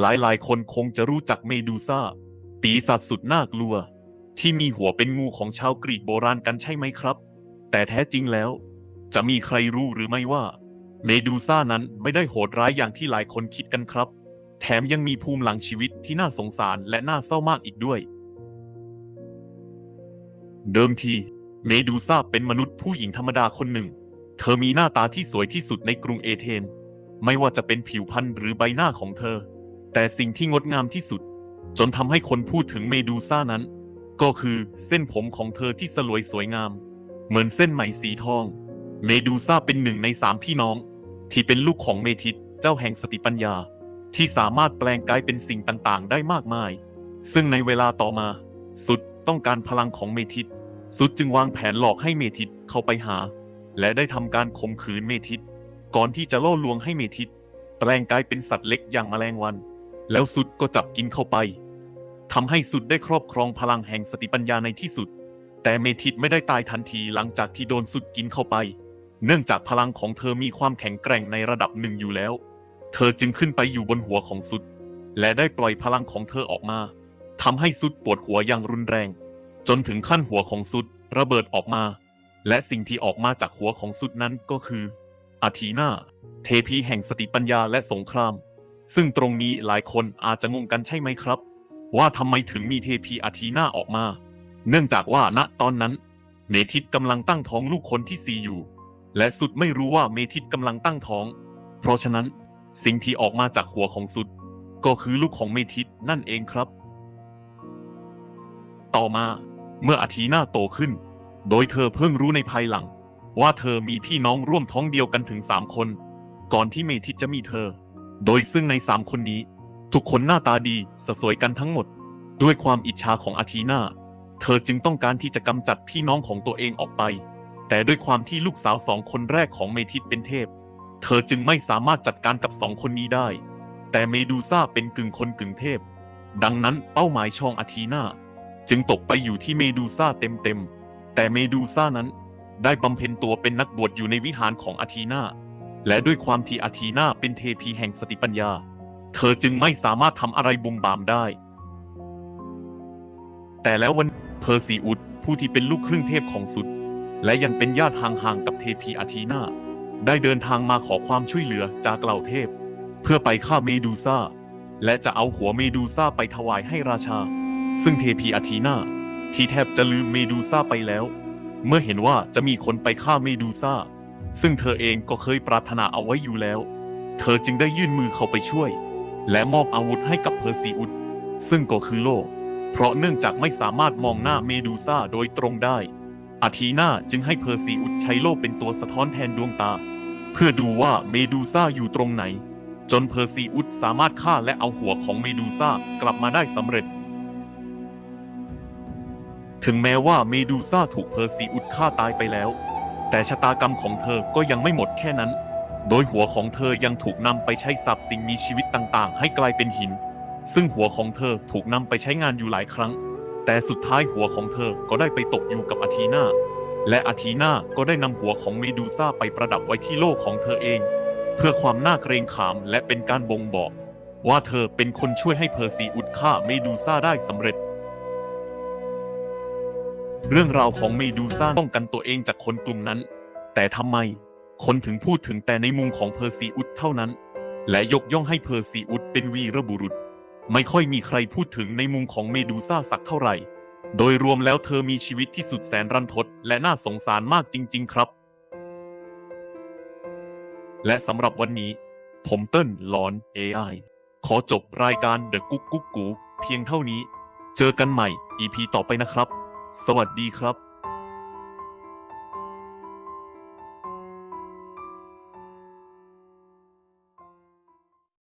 หลายๆ คนคงจะรู้จักเมดูซ่า ปีศาจสุดน่ากลัว ที่มีหัวเป็นงูของชาวกรีกโบราณกันใช่ไหมครับ แต่แท้จริงแล้ว จะมีใครรู้หรือไม่ว่า เมดูซ่านั้นไม่ได้โหดร้ายอย่างที่หลายคนคิดกันครับ แถมยังมีภูมิหลังชีวิตที่น่าสงสารและน่าเศร้ามากอีกด้วย เดิมที เมดูซ่าเป็นมนุษย์ผู้หญิงธรรมดาคนหนึ่ง เธอมีหน้าตาที่สวยที่สุดในกรุงเอเธน ไม่ว่าจะเป็นผิวพรรณหรือใบหน้าของเธอ แต่สิ่งที่งดงามที่สุด จนทำให้คนพูดถึงเมดูซ่านั้น ก็คือเส้นผมของเธอที่สลวยสวยงาม เหมือนเส้นไหมสีทอง เมดูซ่าเป็นหนึ่งในสามพี่น้อง ที่เป็นลูกของเมทิสเจ้าแห่งสติปัญญา ที่สามารถแปลงกายเป็นสิ่งต่างๆ ได้มากมาย ซึ่งในเวลาต่อมา สุดต้องการพลังของเมทิสสุดจึงวางแผนหลอกให้เมทิสเข้าไปหา และได้ทำการข่มขืนเมทิสก่อนที่จะล่อลวงให้เมทิสแปลงกายเป็นสัตว์เล็กอย่างแมลงวัน แล้วสุดก็จับกินเข้าไปทำให้สุดได้ครอบครองพลังแห่งสติปัญญาในที่สุด แต่เมทิสไม่ได้ตายทันทีหลังจากที่โดนสุดกินเข้าไป เนื่องจากพลังของเธอมีความแข็งแกร่งในระดับหนึ่งอยู่แล้ว เธอจึงขึ้นไปอยู่บนหัวของสุด และได้ปล่อยพลังของเธอออกมาทำให้สุดปวดหัวอย่างรุนแรง จนถึงขั้นหัวของสุดระเบิดออกมา และสิ่งที่ออกมาจากหัวของสุดนั้นก็คืออาทีนาเทพีแห่งสติปัญญาและสงคราม ซึ่งตรงนี้หลายคนอาจจะงงกันใช่ไหมครับ ว่าทำไมถึงมีเทพีอาทีนาออกมา เนื่องจากว่าณตอนนั้น เมทิสกำลังตั้งท้องลูกคนที่สี่อยู่ และสุดไม่รู้ว่าเมทิสกำลังตั้งท้อง เพราะฉะนั้นสิ่งที่ออกมาจากหัวของสุด ก็คือลูกของเมทิสนั่นเองครับ ต่อมาเมื่ออาทีนาโตขึ้น โดยเธอเพิ่งรู้ในภายหลัง ว่าเธอมีพี่น้องร่วมท้องเดียวกันถึงสามคน ก่อนที่เมทิสจะมีเธอ โดยซึ่งในสามคนนี้ ทุกคนหน้าตาดีสสวยกันทั้งหมด ด้วยความอิจฉาของอาทีนาเธอจึงต้องการที่จะกำจัดพี่น้องของตัวเองออกไป แต่ด้วยความที่ลูกสาวสองคนแรกของเมทิสเป็นเทพ เธอจึงไม่สามารถจัดการกับสองคนนี้ได้ แต่เมดูซ่าเป็นกึ่งคนกึ่งเทพ ดังนั้นเป้าหมายช่องอาทีนาจึงตกไปอยู่ที่เมดูซ่าเต็มๆแต่เมดูซ่านั้น ได้บำเพ็ญตัวเป็นนักบวชอยู่ในวิหารของอาทีนา และด้วยความที่อาทีนาเป็นเทพีแห่งสติปัญญา เธอจึงไม่สามารถทำอะไรบุมบามได้ แต่แล้ววันเพอร์ซีอุดผู้ที่เป็นลูกครึ่งเทพของสุด และยังเป็นญาติห่างๆกับเทพีอาทีนาได้เดินทางมาขอความช่วยเหลือจากเหล่าเทพ เพื่อไปฆ่าเมดูซ่า และจะเอาหัวเมดูซ่าไปถวายให้ราชา ซึ่งเทพีอาทีนาที่แทบจะลืมเมดูซ่าไปแล้ว เมื่อเห็นว่าจะมีคนไปฆ่าเมดูซ่า ซึ่งเธอเองก็เคยปรารถนาเอาไว้อยู่แล้ว เธอจึงได้ยื่นมือเข้าไปช่วย และมอบอาวุธให้กับเพอร์ซีอุดซึ่งก็คือโล่เพราะเนื่องจากไม่สามารถมองหน้าเมดูซ่าโดยตรงได้ อาทีนาจึงให้เพอร์ซีอุดใช้โล่เป็นตัวสะท้อนแทนดวงตา เพื่อดูว่าเมดูซ่าอยู่ตรงไหน จนเพอร์ซีอุดสามารถฆ่าและเอาหัวของเมดูซ่ากลับมาได้สำเร็จถึงแม้ว่าเมดูซ่าถูกเพอร์ซีอุดฆ่าตายไปแล้ว แต่ชะตากรรมของเธอก็ยังไม่หมดแค่นั้น โดยหัวของเธอยังถูกนำไปใช้สับสิ่งมีชีวิตต่างๆ ให้กลายเป็นหิน ซึ่งหัวของเธอถูกนำไปใช้งานอยู่หลายครั้ง แต่สุดท้ายหัวของเธอก็ได้ไปตกอยู่กับอาทีนาและอาทีนาก็ได้นำหัวของเมดูซ่าไปประดับไว้ที่โลกของเธอเอง เพื่อความน่าเกรงขามและเป็นการบ่งบอก ว่าเธอเป็นคนช่วยให้เพอร์ซีอุดฆ่าเมดูซ่าได้สำเร็จ เรื่องราวของเมดูซ่าป้องกันตัวเองจากคนกลุ่มนั้น แต่ทำไมคนถึงพูดถึงแต่ในมุมของเพอร์ซีอุดเท่านั้น และยกย่องให้เพอร์ซีอุดเป็นวีรบุรุษ ไม่ค่อยมีใครพูดถึงในมุมของเมดูซ่าสักเท่าไหร่ โดยรวมแล้วเธอมีชีวิตที่สุดแสนรันทดและน่าสงสารมากจริง ๆ ครับ และสำหรับวันนี้ ผมเติ้ลหลอน AI ขอจบรายการ The กุ๊กกุ๊กกูเพียงเท่านี้ เจอกันใหม่ EP ต่อไปนะครับ สวัสดีครับ